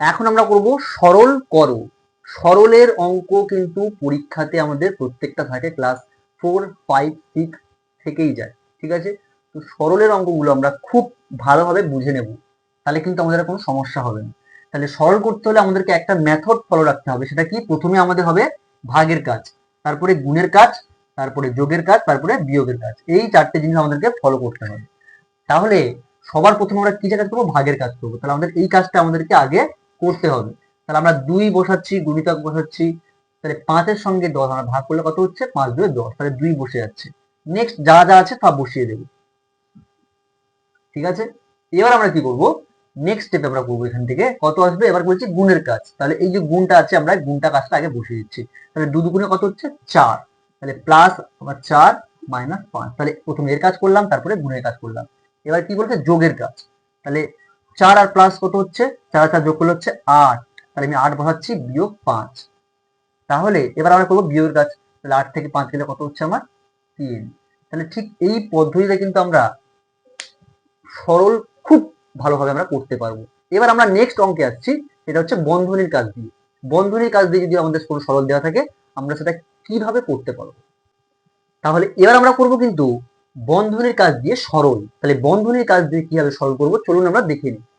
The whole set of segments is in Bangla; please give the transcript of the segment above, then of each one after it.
এখন আমরা করব সরল করো। সরলের অঙ্ক কিন্তু পরীক্ষাতে আমাদের প্রত্যেকটা থাকে ক্লাস ফোর ফাইভ সিক্স থেকেই যায়, ঠিক আছে? তো সরলের অঙ্কগুলো আমরা খুব ভালোভাবে বুঝে নেব, তাহলে কিন্তু আমাদের কোনো সমস্যা হবে না। তাহলে সরল করতে হলে আমাদেরকে একটা মেথড ফলো রাখতে হবে, সেটা কি? প্রথমে আমাদের হবে ভাগের কাজ, তারপরে গুণের কাজ, তারপরে যোগের কাজ, তারপরে বিয়োগের কাজ, এই চারটে জিনিস আমাদেরকে ফলো করতে হবে। তাহলে সবার প্রথমে আমরা কি কাজ করব? ভাগের কাজ করব। তাহলে আমাদের এই কাজটা আমাদেরকে আগে করতে হবে। তাহলে আমরা দুই বসাচ্ছি, গুণিতক বসাচ্ছি, তাহলে পাঁচের সঙ্গে দশ, আমরা ভাগ করলে কত হচ্ছে? পাঁচ দুই দশ, তাহলে দুই বসে যাচ্ছে। নেক্সট যা যা আছে সব বসিয়ে দেবো। ঠিক আছে? এবার আমরা কি করব? নেক্সট স্টেপ আমরা করব এখান থেকে। কত আসবে? এবার বলছি গুণের কাজ। তাহলে এই যে গুণটা আছে, আমরা গুণটা কাজটা আগে বসিয়ে দিচ্ছি। তাহলে দু দুগুণে কত হচ্ছে? চার। তাহলে প্লাস আবার চার মাইনাস পাঁচ। তাহলে প্রথমে এর কাজ করলাম, তারপরে গুণের কাজ করলাম। এবার কি বলছে? যোগের কাজ। তাহলে চার আর প্লাস কত হচ্ছে? চার চার যোগ করলে হচ্ছে আট। তাহলে আমি আট বসাচ্ছি, বিয়োগ পাঁচ। তাহলে এবার আমরা করব বিয়োগের কাজ। তাহলে আট থেকে পাঁচ গেলে কত হচ্ছে আমার? তিন। তাহলে ঠিক এই পদ্ধতিতে কিন্তু আমরা সরল খুব ভালোভাবে আমরা করতে পারব। এবার আমরা নেক্সট অঙ্কে আসছি, সেটা হচ্ছে বন্ধনীর কাজ দিয়ে। বন্ধনীর কাজ দিয়ে যদি আমাদের কোনো সরল দেওয়া থাকে, আমরা সেটা কীভাবে করতে পারব? তাহলে এবার আমরা করব কিন্তু বন্ধনীর কাজ দিয়ে সরল। তাহলে বন্ধনীর কাজ দিয়ে কীভাবে সরল করব? চলুন আমরা দেখে নিই।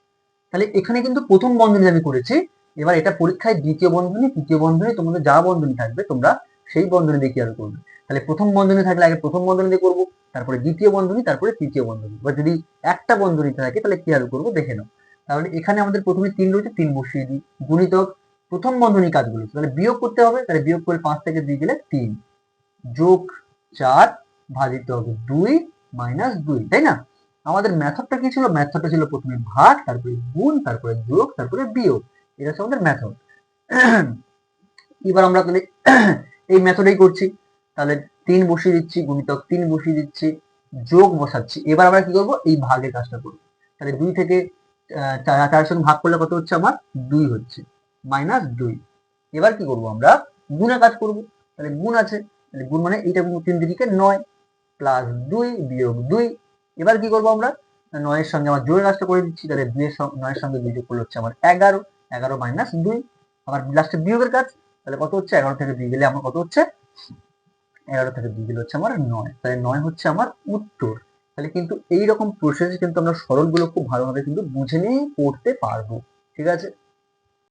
তাহলে এখানে কিন্তু প্রথম বন্ধনী আমি করেছি। এবার এটা পরীক্ষায় দ্বিতীয় বন্ধনী, তৃতীয় বন্ধনী, তোমাদের যা বন্ধনী থাকবে তোমরা সেই বন্ধনী দিয়ে কীভাবে করবে। তাহলে প্রথম বন্ধনী থাকলে আগে প্রথম বন্ধনী দিয়ে করব, তারপরে দ্বিতীয় বন্ধনী, তারপরে তৃতীয় বন্ধনী। বা যদি একটা বন্ধনী থাকে তাহলে কীভাবে করব দেখে নাও। তাহলে এখানে আমাদের প্রথমে তিন রয়েছে, তিন বসিয়ে দিই। গুণিতক প্রথম বন্ধনী কাজগুলো তাহলে বিয়োগ করতে হবে, তাহলে বিয়োগ করে পাঁচ থেকে দুই গেলে তিন। যোগ চার ভাজিত হবে দুই মাইনাস দুই, তাই না? আমাদের মেথডটা কি ছিল? মেথডটা ছিল প্রথমে ভাগ, তারপরে গুণ, তারপরে যোগ, তারপরে বিয়োগ। এটা হচ্ছে আমাদের মেথড এবার আমরা তাহলে এই মেথডেই করছি। তাহলে তিন বসিয়ে দিচ্ছি, গুণিতক তিন বসিয়ে দিচ্ছি, যোগ বসাচ্ছি। এবার আমরা কি করব? এই ভাগের কাজটা করব। তাহলে দুই থেকে চার সঙ্গে ভাগ করলে কত হচ্ছে আমার? দুই হচ্ছে। মাইনাস দুই। এবার কি করব আমরা? গুণের কাজ করব। তাহলে গুণ আছে। তাহলে গুণ মানে এইটা গুণ তিন দিকে নয়। প্লাস দুই বিয়োগ দুই। এবার কি করব আমরা? নয়ের সঙ্গে আমার জোরের কাজটা করে দিচ্ছি, তাহলে দুইয়ের নয়ের সঙ্গে দুই যোগ করলে হচ্ছে আমার এগারো এগারো মাইনাস দুই। আমার লাস্টে বিয়োগের কাজ, তাহলে কত হচ্ছে? এগারো থেকে দুই গেলে আমার কত হচ্ছে? এগারো থেকে দুই গেলে হচ্ছে আমার নয়। তাহলে নয় হচ্ছে আমার উত্তর। তাহলে কিন্তু এই রকম প্রসেসে কিন্তু আমরা সরলগুলো খুব ভালোভাবে কিন্তু বুঝে নিয়ে করতে পারব। ঠিক আছে?